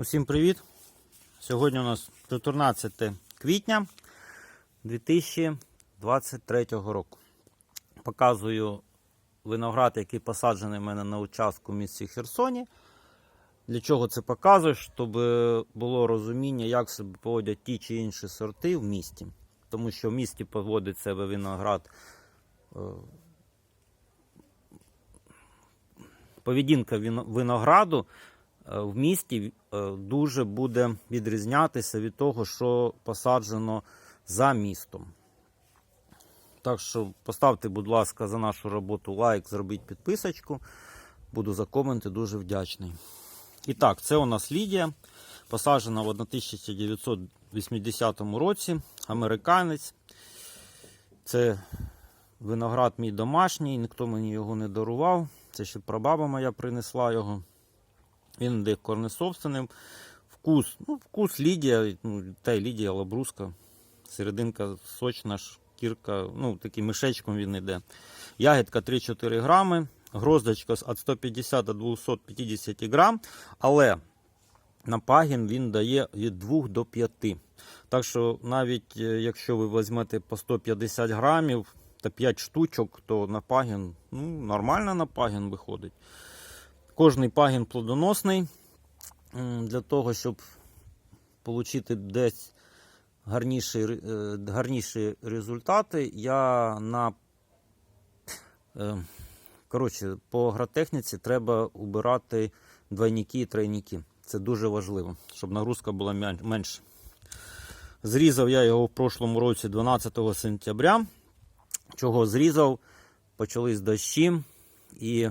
Усім привіт! Сьогодні у нас 14 квітня 2023 року. Показую виноград, який посаджений в мене на участку в місті Херсоні. Для чого це показую? Щоб було розуміння, як себе поводять ті чи інші сорти в місті. Тому що в місті поводить себе виноград. е, Поведінка вино- винограду в місті е, дуже буде відрізнятися від того, що посаджено за містом. Так що поставте, будь ласка, за нашу роботу лайк, зробіть підписочку. Буду за коменти дуже вдячний. І так, це у нас Лідія, посаджена в 1980 році, американець. Це виноград мій домашній, ніхто мені його не дарував. Це ще прабаба моя принесла його. Він йде корнесобственним. Вкус, ну, вкус Лідія, ну, та й Лідія лабруска. Серединка сочна, шкірка, ну, таким мішечком він йде. Ягідка 3-4 грами, гроздочка від 150 до 250 грам, але на пагін він дає від 2 до 5. Так що навіть е, якщо ви візьмете по 150 грамів та 5 штучок, то на пагін ну, нормально на пагін виходить. Кожний пагін плодоносний. Для того, щоб отримати десь гарніші, е, гарніші результати, я на е, коротше, по агротехніці треба убирати двойники і тройники. Це дуже важливо, щоб нагрузка була менша. Зрізав я його в прошлому році 12 сентября. Чого зрізав? Почались дощі і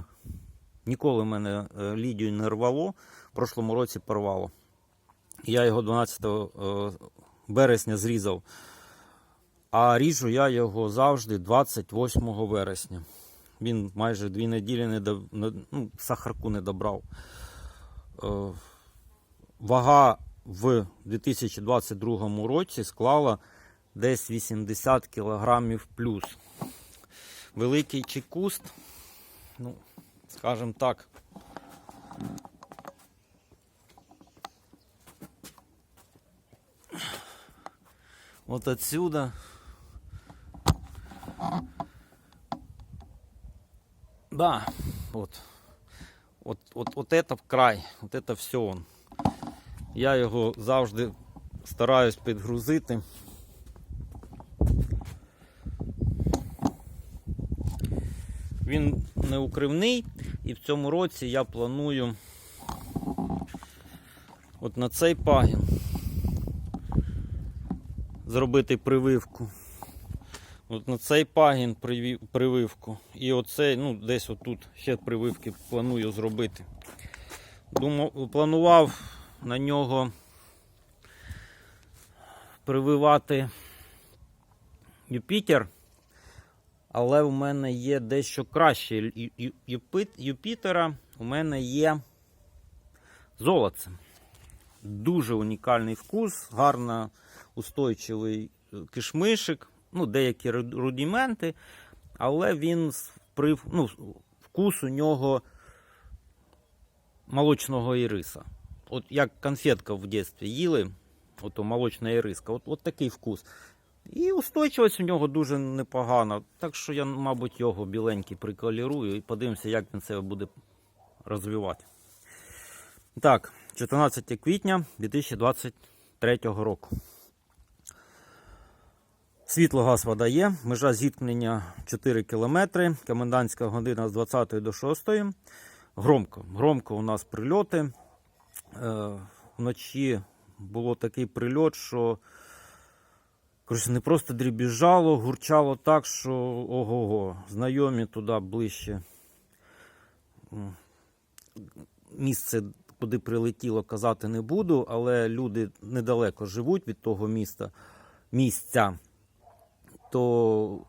ніколи мене е, лідію не рвало. В прошлому році порвало. Я його 12 е, березня зрізав. А ріжу я його завжди 28 вересня. Він майже дві неділі не до, ну, сахарку не добрав. Е, Вага в 2022 році склала десь 80 кілограмів плюс. Великий чи куст, ну, скажімо так. Вот отсюда. Да, вот. От, от, от это край, от это все он. Я його завжди стараюсь підгрузити. Він не укривний, і в цьому році я планую от на цей пагін зробити прививку. От на цей пагін прививку. І оцей, ну, десь отут ще прививки планую зробити. Думав, планував на нього прививати Юпітер, але у мене є дещо краще Юпітера. У мене є золоце. Дуже унікальний вкус, гарно устойчивий е, кишмишик, ну, деякі ру- рудименти, але він з прив... ну, вкус у нього молочного іриса. От як конфетка в дитинстві їли, ото молочна іриска, от, от такий вкус. І устойчивість у нього дуже непогана. Так що я, мабуть, його біленький приколірую і подивимося, як він себе буде розвивати. Так, 14 квітня 2023 року. Світло газ вода є, межа зіткнення 4 км, комендантська година з 20 до 6. Громко. Громко у нас прильоти. Е, вночі було такий прильот, що коротше, не просто дрібіжало, гурчало так, що ого-го. Знайомі туди ближче. Місце, куди прилетіло, казати не буду, але люди недалеко живуть від того міста, місця то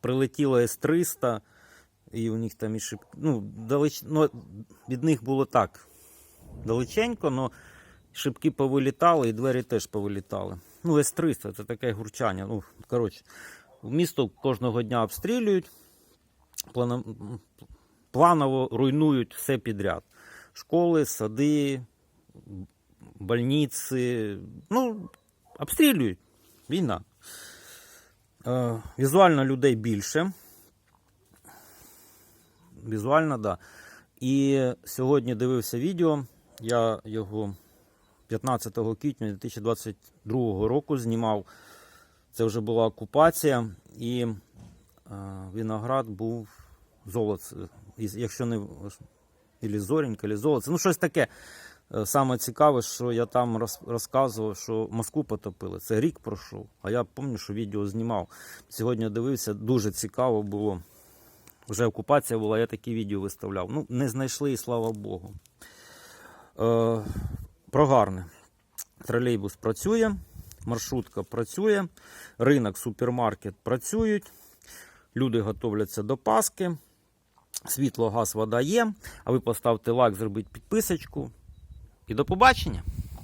прилетіло С-300, і у них там і шиб... ну, далеч... ну, від них було так далеченько, але шибки повилітали і двері теж повилітали. Ну, С-300 це таке гурчання. Ну, коротше, місто кожного дня обстрілюють, планово руйнують все підряд. Школи, сади, больниці. Ну, обстрілюють. Війна. Е, візуально людей більше. Візуально, так. Да. І сьогодні дивився відео. Я його 15 квітня 2022 року знімав. Це вже була окупація, і е, виноград був золоце. Якщо не ілі зоренька, ілі золоце. Ну, щось таке. Е, Саме цікаве, що я там роз- розказував, що Москву потопили. Це рік пройшов. А я пам'ятаю, що відео знімав. Сьогодні дивився, дуже цікаво було. Вже окупація була, я такі відео виставляв. Ну, не знайшли, і слава Богу. Е, про гарне. Тролейбус працює, маршрутка працює, ринок, супермаркет працюють, люди готовляться до Паски, світло, газ, вода є. А ви поставте лайк, зробіть підписочку. І до побачення!